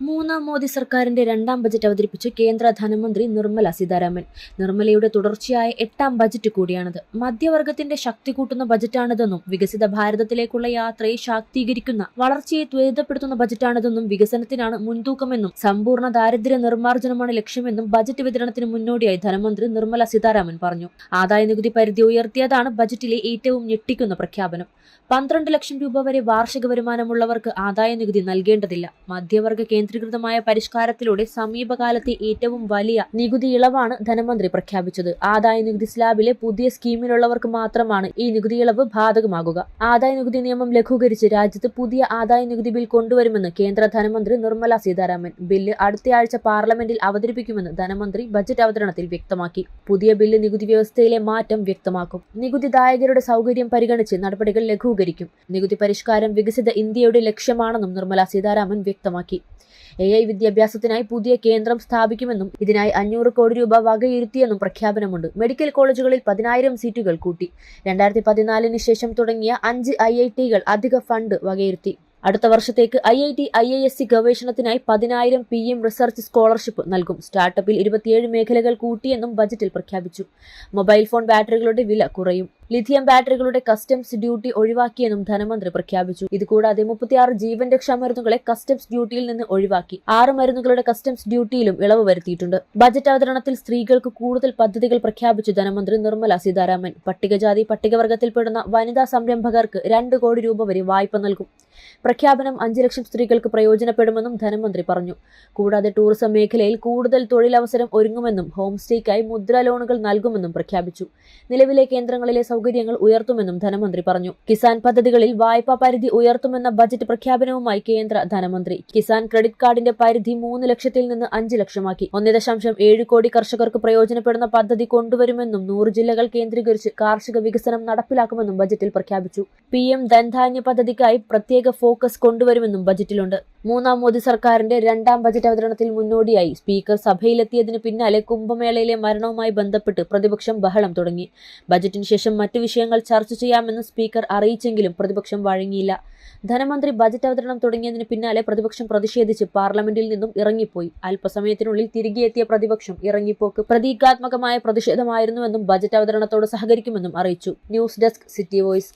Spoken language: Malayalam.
മൂന്നാം മോദി സർക്കാരിന്റെ രണ്ടാം ബജറ്റ് അവതരിപ്പിച്ച് കേന്ദ്ര ധനമന്ത്രി നിർമ്മല സീതാരാമൻ. നിർമ്മലയുടെ തുടർച്ചയായ എട്ടാം ബജറ്റ് കൂടിയാണിത്. മധ്യവർഗത്തിന്റെ ശക്തി കൂട്ടുന്ന ബജറ്റാണിതെന്നും വികസിത ഭാരതത്തിലേക്കുള്ള യാത്രയെ ശാക്തീകരിക്കുന്ന വളർച്ചയെ ത്വരിതപ്പെടുത്തുന്ന ബജറ്റാണിതെന്നും വികസനത്തിനാണ് മുൻതൂക്കമെന്നും സമ്പൂർണ ദാരിദ്ര്യ നിർമ്മാർജനമാണ് ലക്ഷ്യമെന്നും ബജറ്റ് വിതരണത്തിന് മുന്നോടിയായി ധനമന്ത്രി നിർമ്മല സീതാരാമൻ പറഞ്ഞു. ആദായ നികുതി പരിധി ഉയർത്തിയതാണ് ബജറ്റിലെ ഏറ്റവും ഞെട്ടിക്കുന്ന പ്രഖ്യാപനം. പന്ത്രണ്ട് ലക്ഷം രൂപ വരെ വാർഷിക വരുമാനമുള്ളവർക്ക് ആദായ നികുതി നൽകേണ്ടതില്ല. മധ്യവർഗ കേന്ദ്രീകൃതമായ പരിഷ്കാരത്തിലൂടെ സമീപകാലത്തെ ഏറ്റവും വലിയ നികുതി ഇളവാണ് ധനമന്ത്രി പ്രഖ്യാപിച്ചത്. ആദായ നികുതി സ്ലാബിലെ പുതിയ സ്കീമിലുള്ളവർക്ക് മാത്രമാണ് ഈ നികുതി ഇളവ് ബാധകമാകുക. ആദായ നികുതി നിയമം ലഘൂകരിച്ച് രാജ്യത്ത് പുതിയ ആദായ നികുതി ബിൽ കൊണ്ടുവരുമെന്ന് കേന്ദ്ര ധനമന്ത്രി നിർമ്മല സീതാരാമൻ. ബില്ല് അടുത്തയാഴ്ച പാർലമെന്റിൽ അവതരിപ്പിക്കുമെന്ന് ധനമന്ത്രി ബജറ്റ് അവതരണത്തിൽ വ്യക്തമാക്കി. പുതിയ ബില്ല് നികുതി വ്യവസ്ഥയിലെ മാറ്റം വ്യക്തമാക്കും. നികുതിദായകരുടെ സൗകര്യം പരിഗണിച്ച് നടപടികൾ ലഘൂകരിക്കും. നികുതി പരിഷ്കാരം വികസിത ഇന്ത്യയുടെ ലക്ഷ്യമാണെന്നും നിർമ്മല സീതാരാമൻ വ്യക്തമാക്കി. എ ഐ വിദ്യാഭ്യാസത്തിനായി പുതിയ കേന്ദ്രം സ്ഥാപിക്കുമെന്നും ഇതിനായി അഞ്ഞൂറ് കോടി രൂപ വകയിരുത്തിയെന്നും പ്രഖ്യാപനമുണ്ട്. മെഡിക്കൽ കോളേജുകളിൽ പതിനായിരം സീറ്റുകൾ കൂട്ടി. രണ്ടായിരത്തി പതിനാലിന് ശേഷം തുടങ്ങിയ അഞ്ച് ഐ ഐ ടികൾ അധിക ഫണ്ട് വകയിരുത്തി. അടുത്ത വർഷത്തേക്ക് I I T I I S C ഗവേഷണത്തിനായി പതിനായിരം പി എം റിസർച്ച് സ്കോളർഷിപ്പ് നൽകും. സ്റ്റാർട്ടപ്പിൽ ഇരുപത്തിയേഴ് മേഖലകൾ കൂട്ടിയെന്നും ബജറ്റിൽ പ്രഖ്യാപിച്ചു. മൊബൈൽ ഫോൺ ബാറ്ററികളുടെ വില കുറയും. ലിഥിയം ബാറ്ററികളുടെ കസ്റ്റംസ് ഡ്യൂട്ടി ഒഴിവാക്കിയെന്നും ധനമന്ത്രി പ്രഖ്യാപിച്ചു. ഇതുകൂടാതെ മുപ്പത്തിയാറ് ജീവൻ രക്ഷാ മരുന്നുകളെ കസ്റ്റംസ് ഡ്യൂട്ടിയിൽ നിന്ന് ഒഴിവാക്കി. ആറ് മരുന്നുകളുടെ കസ്റ്റംസ് ഡ്യൂട്ടിയിലും ഇളവ് വരുത്തിയിട്ടുണ്ട്. ബജറ്റ് അവതരണത്തിൽ സ്ത്രീകൾക്ക് കൂടുതൽ പദ്ധതികൾ പ്രഖ്യാപിച്ചു ധനമന്ത്രി നിർമ്മല സീതാരാമൻ. പട്ടികജാതി പട്ടികവർഗത്തിൽപ്പെടുന്ന വനിതാ സംരംഭകർക്ക് രണ്ട് കോടി രൂപ വരെ വായ്പ നൽകും. പ്രഖ്യാപനം അഞ്ചു ലക്ഷം സ്ത്രീകൾക്ക് പ്രയോജനപ്പെടുമെന്നും ധനമന്ത്രി പറഞ്ഞു. കൂടാതെ ടൂറിസം മേഖലയിൽ കൂടുതൽ തൊഴിലവസരം ഒരുങ്ങുമെന്നും ഹോം സ്റ്റേക്കായി മുദ്ര ലോണുകൾ നൽകുമെന്നും പ്രഖ്യാപിച്ചു. നിലവിലെ കേന്ദ്രങ്ങളിലെ സൗകര്യങ്ങൾ ഉയർത്തുമെന്നും ധനമന്ത്രി പറഞ്ഞു. കിസാൻ പദ്ധതികളിൽ വായ്പാ പരിധി ഉയർത്തുമെന്ന ബജറ്റ് പ്രഖ്യാപനവുമായി കേന്ദ്ര ധനമന്ത്രി. കിസാൻ ക്രെഡിറ്റ് കാർഡിന്റെ പരിധി മൂന്ന് ലക്ഷത്തിൽ നിന്ന് അഞ്ച് ലക്ഷമാക്കി. ഒന്ന് ദശാംശം ഏഴ് കോടി കർഷകർക്ക് പ്രയോജനപ്പെടുന്ന പദ്ധതി കൊണ്ടുവരുമെന്നും നൂറ് ജില്ലകൾ കേന്ദ്രീകരിച്ച് കാർഷിക വികസനം നടപ്പിലാക്കുമെന്നും ബജറ്റിൽ പ്രഖ്യാപിച്ചു. പി എം ധൻധാന്യ പദ്ധതിക്കായി പ്രത്യേക ഫോക്കസ് കൊണ്ടുവരുമെന്നും ബജറ്റിലുണ്ട്. മൂന്നാം മോദി സർക്കാരിന്റെ രണ്ടാം ബജറ്റ് അവതരണത്തിൽ മുന്നോടിയായി സ്പീക്കർ സഭയിലെത്തിയതിന് പിന്നാലെ കുംഭമേളയിലെ മരണവുമായി ബന്ധപ്പെട്ട് പ്രതിപക്ഷം ബഹളം തുടങ്ങി. ബജറ്റിന് ശേഷം മറ്റു വിഷയങ്ങൾ ചർച്ച ചെയ്യാമെന്ന് സ്പീക്കർ അറിയിച്ചെങ്കിലും പ്രതിപക്ഷം വഴങ്ങിയില്ല. ധനമന്ത്രി ബജറ്റ് അവതരണം തുടങ്ങിയതിന് പിന്നാലെ പ്രതിപക്ഷം പ്രതിഷേധിച്ച് പാർലമെന്റിൽ നിന്നും ഇറങ്ങിപ്പോയി. അല്പസമയത്തിനുള്ളിൽ തിരികെയെത്തിയ പ്രതിപക്ഷം ഇറങ്ങിപ്പോക്ക് പ്രതീകാത്മകമായ പ്രതിഷേധമായിരുന്നുവെന്നും ബജറ്റ് അവതരണത്തോട് സഹകരിക്കുമെന്നും അറിയിച്ചു. News desk city voice.